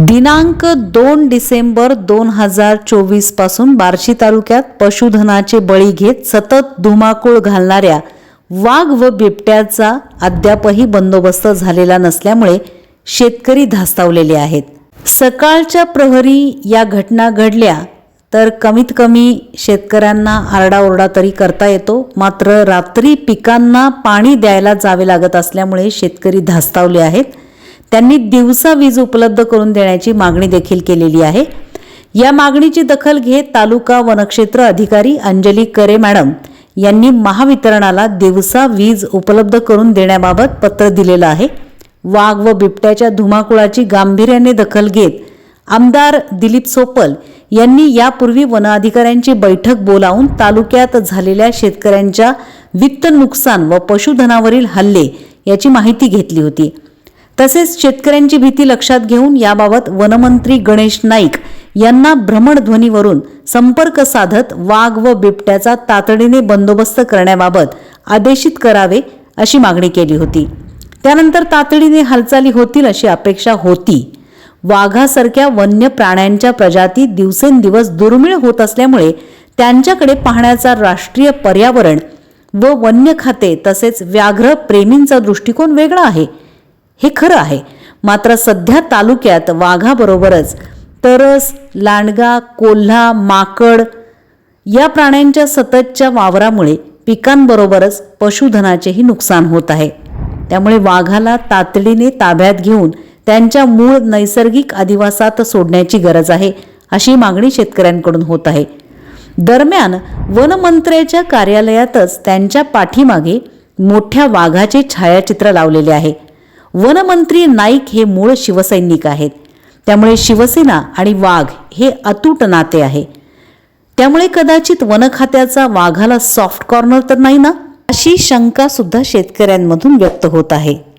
दिनांक दोन डिसेंबर दोन हजार चोवीसपासून बार्शी तालुक्यात पशुधनाचे बळी घेत सतत धुमाकूळ घालणाऱ्या वाघ व बिबट्याचा अद्यापही बंदोबस्त झालेला नसल्यामुळे शेतकरी धास्तावलेले आहेत. सकाळच्या प्रहरी या घटना घडल्या तर कमीत कमी शेतकऱ्यांना आरडाओरडा तरी करता येतो. मात्र रात्री पिकांना पाणी द्यायला जावे लागत असल्यामुळे शेतकरी धास्तावले आहेत. त्यांनी दिवसा वीज उपलब्ध करून देण्याची मागणी देखील केलेली आहे. या मागणीची दखल घेत तालुका वनक्षेत्र अधिकारी अंजली करे मॅडम यांनी महावितरणाला दिवसा वीज उपलब्ध करून देण्याबाबत पत्र दिलेलं आहे. वाघ व बिबट्याच्या धुमाकुळाची गांभीर्याने दखल घेत आमदार दिलीप सोपल यांनी यापूर्वी वन अधिकाऱ्यांची बैठक बोलावून तालुक्यात झालेल्या शेतकऱ्यांच्या वित्त नुकसान व पशुधनावरील हल्ले याची माहिती घेतली होती. तसेच शेतकऱ्यांची भीती लक्षात घेऊन याबाबत वनमंत्री गणेश नाईक यांना भ्रमणध्वनीवरून संपर्क साधत वाघ व बिबट्याचा तातडीने बंदोबस्त करण्याबाबत आदेशित करावे अशी मागणी केली होती. त्यानंतर तातडीने हालचाली होतील अशी अपेक्षा होती. वाघासारख्या वन्य प्राण्यांच्या प्रजाती दिवसेंदिवस दुर्मिळ होत असल्यामुळे त्यांच्याकडे पाहण्याचा राष्ट्रीय पर्यावरण व वन्य खाते तसेच व्याघ्र प्रेमींचा दृष्टिकोन वेगळा आहे. हे खरं आहे. मात्र सध्या तालुक्यात वाघाबरोबरच तरस लांडगा कोल्हा माकड या प्राण्यांच्या सततच्या वावरामुळे पिकांबरोबरच पशुधनाचेही नुकसान होत आहे. त्यामुळे वाघाला तातडीने ताब्यात घेऊन त्यांच्या मूळ नैसर्गिक अधिवासात सोडण्याची गरज आहे अशी मागणी शेतकऱ्यांकडून होत आहे. दरम्यान वनमंत्र्याच्या कार्यालयातच त्यांच्या पाठीमागे मोठ्या वाघाचे छायाचित्र लावलेले आहे. वनमंत्री नाईक हे मूळ शिवसैनिक आहेत. त्यामुळे शिवसेना आणि वाघ हे अतूट नाते आहे. त्यामुळे कदाचित वन खात्याचा वाघाला सॉफ्ट कॉर्नर तर नाही ना? अशी शंका सुद्धा शेतकऱ्यांमधून व्यक्त होत आहे.